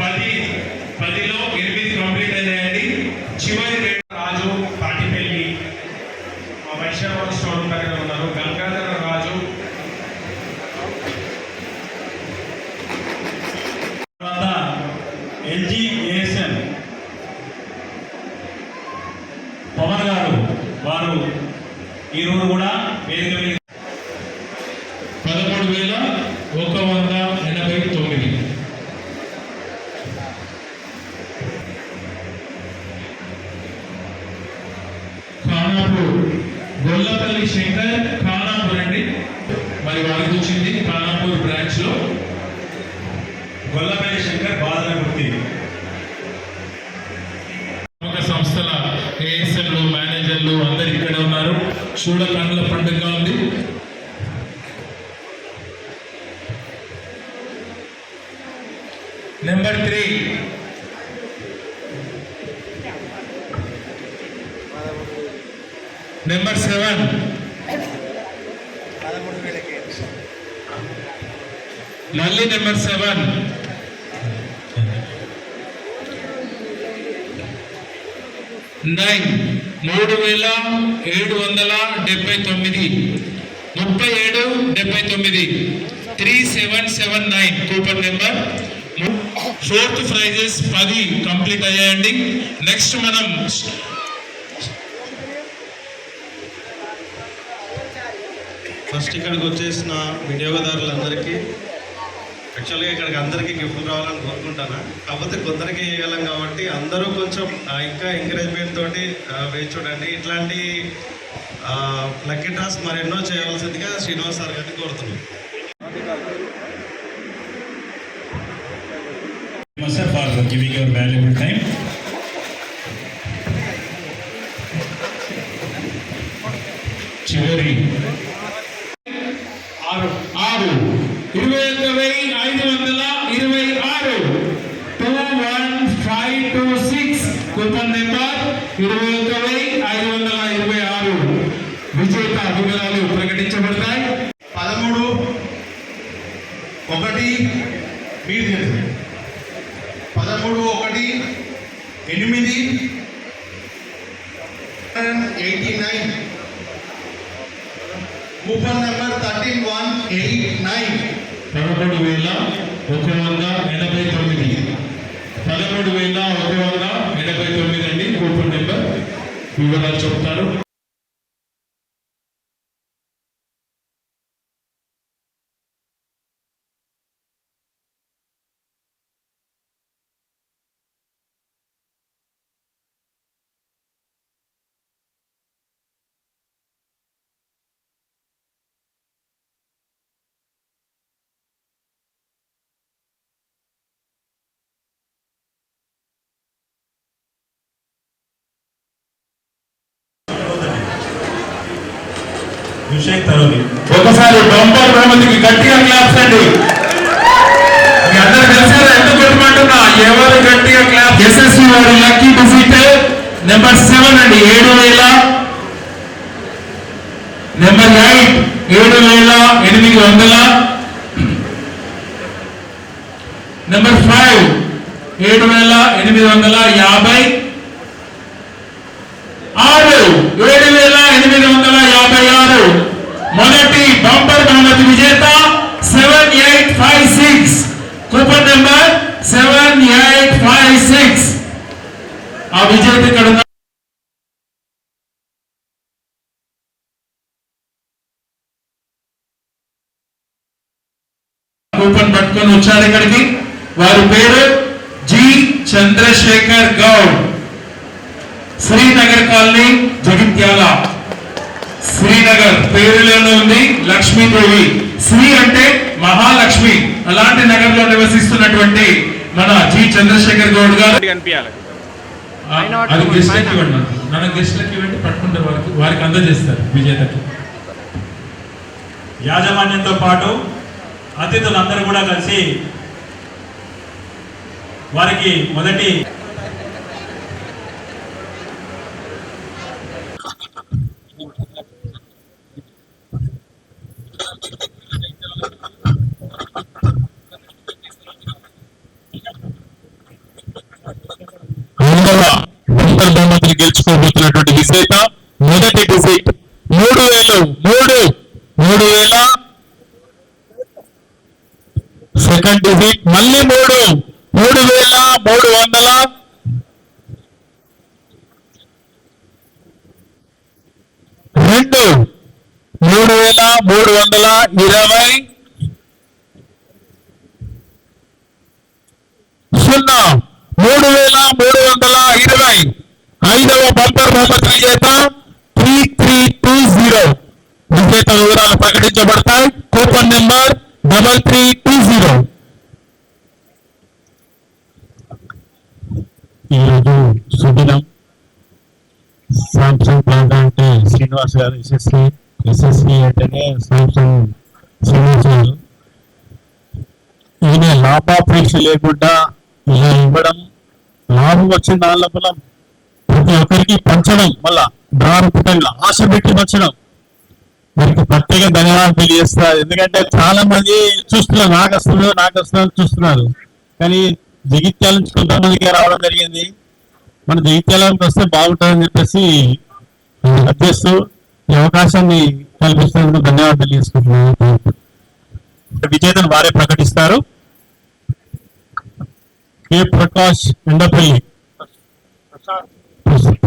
పది పదిలో ఎనిమిది కంప్లీట్ అయ్యాయండి చివరి రెండు రాజు పాటిపల్లి. మా వైశ్యవ స్టోర్ దగ్గర ఉన్నారు. గంగాధర రాజు. తర్వాత ఎల్జీ ఏఎస్ఎం. పవన్ గారు వారు ఈరోజు కూడా వేదిక మరి ప్రాణాపూర్ వచ్చింది బ్రాంచ్లో. గొల్లపల్లి శంకర్ బాధన ప్రముఖ సంస్థల ఏఎస్ఎంలు మేనేజర్లు అందరు ఇక్కడ ఉన్నారు. చూడ కన్నుల పండుగ ఉంది. నెంబర్ త్రీ నెంబర్ సెవెన్ మళ్ళీ నెంబర్ సెవెన్ నైన్ మూడు వేల ఏడు వందల డెబ్బై తొమ్మిది. ముప్పై ఏడు డెబ్బై తొమ్మిది. Three seven seven nine coupon number fourth prizes పది కంప్లీట్ అయ్యాయండి. నెక్స్ట్ మనం ఫస్ట్ ఇక్కడికి వచ్చేసిన వినియోగదారులందరికీ యాక్చువల్గా ఇక్కడికి అందరికీ గిఫ్ట్ రావాలని కోరుకుంటాను? కాకపోతే కొందరికి ఇవ్వగలం కాబట్టి అందరూ కొంచెం ఇంకా ఎంకరేజ్మెంట్ తోటి వేచి చూడండి. ఇట్లాంటి లక్కీ డ్రాస్ మరెన్నో చేయవలసిందిగా శ్రీనివాస్ సార్ గారిని కోరుతున్నాం. For giving your valuable time. చివరి ఆరు ఆరు ఇరవై ఒక్క వెయ్యి ఐదు వందల ఇరవై ఆరు two one five two six coupon number ఇరవై ఒక్క వెయ్యి ఐదు వందల ఇరవై ఆరు విజేత వివరాలు ప్రకటించబడతాయి పదమూడు ఒకటి మీరు తెలుసు పదమూడు ఒకటి ఎనిమిది eighty nine. Coupon number thirteen one eight nine. పదమూడు వేల ఒక వంద ఎనభై తొమ్మిది. పదమూడు వేల ఒక వంద ఎనభై తొమ్మిది అండి. Coupon number. వివరాలు చెప్తారు విషయ్ తరుణి ఒకసారి బంపర్ బహుమతికి గట్టిగా క్లాప్స్ అండి. మీ అందరు తెలిసారా ఎందుకు కొట్టమంటున్నా? ఎవరు గట్టిగా క్లాప్ ఎస్ఎస్సి వారి లక్కీ డిజిట్ నెంబర్ సెవెన్ అండి ఏడు వేల నెంబర్ ఎయిట్ ఏడు వేల ఎనిమిది వందల నెంబర్ ఫైవ్ ఏడు వేల ఎనిమిది వందల యాభై ఆరు ఏడు వేల ఎనిమిది వందల యాభై ఆరు. మొదటి బంపర్ బహుమతి విజేత seven eight five six coupon number seven eight five six ఆ విజేత ఇక్కడ ఉన్న- కూపన్ పట్టుకొని వచ్చారు ఇక్కడికి వారి పేరు జి చంద్రశేఖర్ గౌడ్ శ్రీనగర్ కాలనీ జగిత్యాల శ్రీనగర్ పేరులోనే ఉంది లక్ష్మీదేవి. శ్రీ అంటే మహాలక్ష్మి. అలాంటి నగర్లో నివసిస్తున్నటువంటి మన జి చంద్రశేఖర్ గౌడ్ గారు. కనిపించాలి. అది గెస్ట్లకి ఇవ్వండి. నాకు. మన గెస్ట్లకి ఇవ్వండి పట్టుకుంటారు వారికి వారికి అందజేస్తారు విజేతకి. యాజమాన్యంతో పాటు అతిథులందరూ కూడా కలిసి వారికి మొదటి దక్కించుకోబోతున్నటువంటి మొదటి డిజిట్ మూడు వేలు మూడు మూడు వేల. సెకండ్ డిజిట్ మళ్ళీ మూడు మూడు వేల మూడు వందల. రెండు మూడు వేల మూడు వందల ఇరవై. సున్నా మూడు వేల మూడు వందల ఇరవై. ఐదవ బంపర్ బహుమతి విజేత త్రీ త్రీ టూ జీరో. విజేత వివరాలు ప్రకటించబడతాయి. Coupon number double three two zero. ఈరోజు సుదినం. సామ్సంగ్ ప్లాంట్ అంటే శ్రీనివాస్ గారు ఎస్ఎస్సి ఎస్ఎస్సి అంటేనే సామ్సంగ్ శ్రీనివాస్ గారు. ఈయన లాభాపేక్ష లేకుండా ఇలా ఇవ్వడం లాభం వచ్చిన దాని లోపల ప్రతి ఒక్కరికి పంచడం మళ్ళా దారు పుట్టంగా ఆశ పెట్టి పంచడం. మనకి ప్రత్యేక ధన్యవాదాలు తెలియజేస్తారు ఎందుకంటే చాలా మంది చూస్తున్నారు నాకు వస్తున్నారు నాకు వస్తున్నారు చూస్తున్నారు. కానీ జగిత్యాల నుంచి కొంతమందికి రావడం జరిగింది. మన జగిత్యాలకు వస్తే బాగుంటుందని చెప్పేసి అధ్యస్తూ ఈ అవకాశాన్ని కల్పిస్తున్నందుకు ధన్యవాదాలు తెలియజేసుకుంటున్నాను. విజేతను వారే ప్రకటిస్తారు. కే. ప్రకాష్ ఎండపల్లి.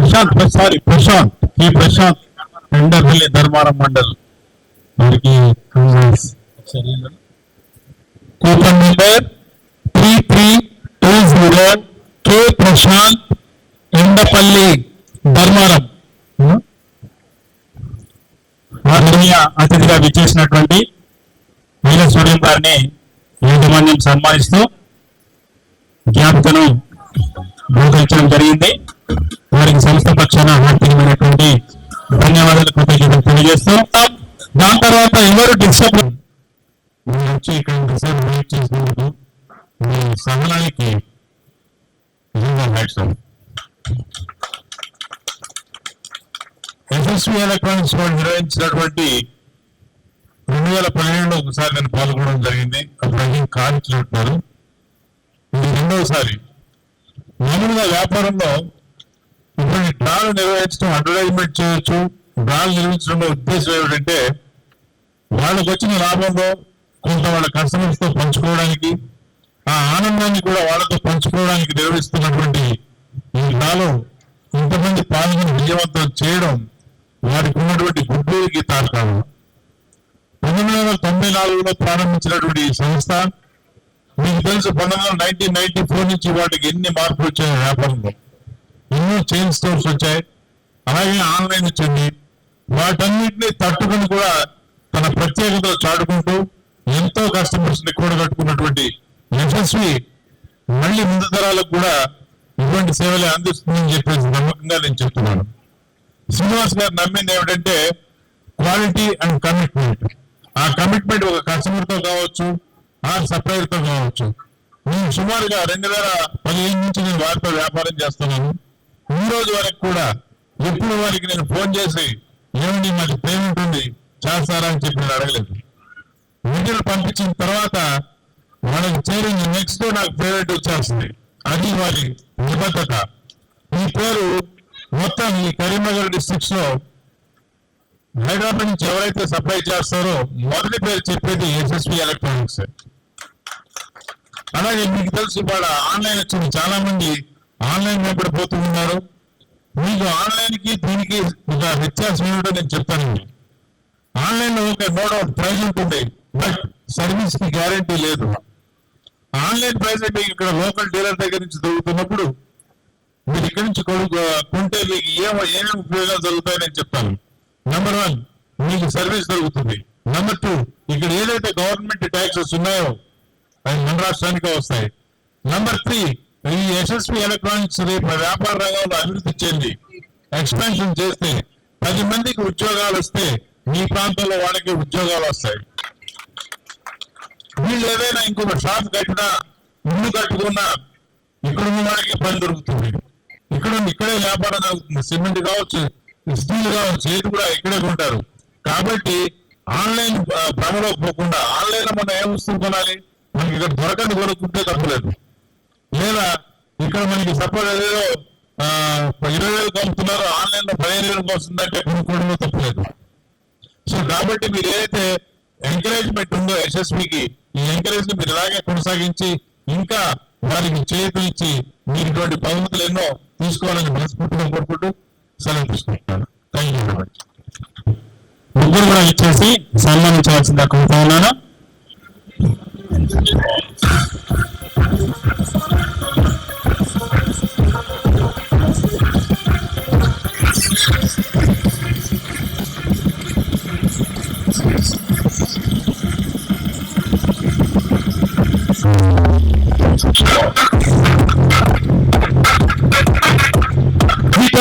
ప్రశాంత్ సారీ ప్రశాంత్. ఈ ప్రశాంత్ ఎండపల్లి ధర్మారం మండల్. వారికి coupon number three three two zero K Prashanth Endapalli Dharmaram. ఆదరణీయ అతిథిగా విచ్చేసినటువంటి వీర సూర్యం గారిని యాజమాన్యం సన్మానిస్తూ జ్ఞాపికను బోధించడం జరిగింది. వారికి సంస్థ పక్షాన హార్దికమైనటువంటి ధన్యవాదాలు కృతజ్ఞతలు తెలియజేస్తూ దాని తర్వాత ఎవరు డిస్టర్బ్ వచ్చి ఇక్కడ డిసైడ్ వెయిట్ చేసినందుకు మీ సహనానికి ఎస్ఎస్వి ఎలక్ట్రానిక్స్ వాళ్ళు నిర్వహించినటువంటి రెండు వేల పన్నెండులో ఒకసారి నేను పాల్గొనడం జరిగింది. అప్పుడు అయ్యి కార్మికులు ఇది రెండవసారి మామూలుగా వ్యాపారంలో ఇప్పుడు డ్రాలు నిర్వహించడం అడ్వర్టైజ్మెంట్ చేయొచ్చు. డ్రాలు నిర్వహించడంలో ఉద్దేశం ఏమిటంటే వాళ్ళకి వచ్చిన లాభంలో కొంత వాళ్ళ కస్టమర్స్తో పంచుకోవడానికి ఆ ఆనందాన్ని కూడా వాళ్ళతో పంచుకోవడానికి నిర్వహిస్తున్నటువంటి ఈ డ్రాలో ఇంతమంది పాల్గొని విజయవంతం చేయడం వారికి ఉన్నటువంటి గుడ్డూరికి తార్కాలు పంతొమ్మిది వందల తొంభై నాలుగులో ప్రారంభించినటువంటి ఈ సంస్థ మీకు తెలుసు పంతొమ్మిది వందల నైన్టీన్ నైన్టీ ఫోర్ నుంచి వాటికి ఎన్ని మార్పులు వచ్చాయి వ్యాపారంలో. ఎన్నో చైన్ స్టోర్స్ వచ్చాయి. అలాగే ఆన్లైన్ వచ్చింది. వాటన్నిటిని తట్టుకుని కూడా తన ప్రత్యేకతలు చాటుకుంటూ ఎంతో కస్టమర్స్ని కూడగట్టుకున్నటువంటి యశస్వి మళ్ళీ ముందు తరాలకు కూడా ఇటువంటి సేవలే అందిస్తుందని చెప్పేసి నమ్మకంగా నేను చెప్తున్నాను. శ్రీనివాస్ గారు నమ్మింది ఏమిటంటే క్వాలిటీ అండ్ కమిట్మెంట్. ఆ కమిట్మెంట్ ఒక కస్టమర్తో కావచ్చు ఆ సప్లయర్తో కావచ్చు. నేను సుమారుగా రెండు వేల పదిహేను నుంచి నేను వారితో వ్యాపారం చేస్తున్నాను. ఈ రోజు వరకు కూడా ఎప్పుడు వారికి నేను ఫోన్ చేసి ఏమండి మాకు పేమెంట్ ఉంది చేస్తారా? అని చెప్పి నేను అడగలేదు. నిధులు పంపించిన తర్వాత వాళ్ళకి చేరింది నెక్స్ట్ నాకు పేమెంట్ వచ్చేస్తుంది. అది వారి నిబద్ధత. ఈ పేరు మొత్తం ఈ కరీంనగర్ డిస్ట్రిక్ట్స్లో హైదరాబాద్ నుంచి ఎవరైతే సప్లై చేస్తారో మొదటి పేరు చెప్పేది ఎస్ఎస్పి ఎలక్ట్రానిక్స్ అలాగే మీకు తెలుసు ఇవాళ ఆన్లైన్ వచ్చింది చాలా మంది ఆన్లైన్ వెంబడి పోతూ ఉన్నారు. మీకు ఆన్లైన్కి దీనికి ఒక వ్యత్యాసం ఏమిటో నేను చెప్తాను. ఆన్లైన్లో ఒక నో డౌట్ ప్రైస్ ఉంటుంది బట్ సర్వీస్కి గ్యారంటీ లేదు. ఆన్లైన్ ప్రైస్ మీకు ఇక్కడ లోకల్ డీలర్ దగ్గర నుంచి దొరుకుతున్నప్పుడు మీరు ఇక్కడి నుంచి కొడుకు కొంటే మీకు ఏమో ఏమేమి ఉపయోగాలు జరుగుతాయని నేను చెప్తాను. నెంబర్ వన్ మీకు సర్వీస్ దొరుకుతుంది. నెంబర్ టూ ఇక్కడ ఏదైతే గవర్నమెంట్ ట్యాక్సెస్ ఉన్నాయో అవి మన రాష్ట్రానికే వస్తాయి. నెంబర్ త్రీ ఈ యశస్వి ఎలక్ట్రానిక్స్ రేపు వ్యాపార రంగంలో అభివృద్ధి చెంది ఎక్స్పాన్షన్ చేస్తే పది మందికి ఉద్యోగాలు వస్తే మీ ప్రాంతంలో వాళ్ళకి ఉద్యోగాలు వస్తాయి. వీళ్ళు ఏదైనా ఇంకొక షాప్ కట్టినా ఇల్లు కట్టుకున్నా ఇక్కడ ఉన్న వాళ్ళకి పని దొరుకుతుంది. ఇక్కడ ఇక్కడే వ్యాపారం జరుగుతుంది. సిమెంట్ కావచ్చు స్టీల్ కావచ్చు ఏది కూడా ఇక్కడే కొంటారు. కాబట్టి ఆన్లైన్ భ్రమలో పోకుండా ఆన్లైన్లో మనం ఏ వస్తుంది కొనాలి? మనకి ఇక్కడ దొరకని కొనుక్కుంటే తప్పలేదు. లేదా ఇక్కడ మనకి సపోర్ట్ ఏదో ఇరవై వేలు అమ్ముతున్నారు ఆన్లైన్లో పదిహేను వేలకు వస్తుందంటే కొనుక్కోవడంలో తప్పలేదు. సో కాబట్టి మీరు ఏదైతే ఎంకరేజ్మెంట్ ఉందో ఎస్ఎస్పికి ఈ ఎంకరేజ్ మీరు ఇలాగే కొనసాగించి ఇంకా వారికి చేతులు ఇచ్చి మీరు ఇటువంటి బహుమతులు ఎన్నో తీసుకోవాలని మనస్ఫూర్తిగా కోరుకుంటూ సెలవు తీసుకుంటున్నాను. థ్యాంక్ యూ వెరీ మచ్ ముగ్గురు కూడా ఇచ్చేసి సన్మానించవలసిందిగా కోరుతా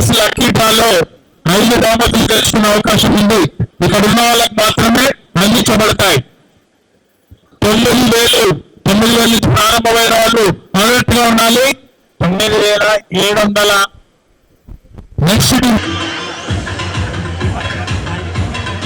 ఉన్నాను మీటర్స్ లక్కీ ఐదు బహుమతులు తెలుసుకునే అవకాశం ఉంది. ఇక్కడ ఉన్న వాళ్ళకి మాత్రమే అందించబడతాయి తొమ్మిది వేలు తొమ్మిది వేలు నుంచి ప్రారంభమైన వాళ్ళు అలర్ట్గా ఉండాలి. తొమ్మిది వేల ఏడు వందల. నెక్స్ట్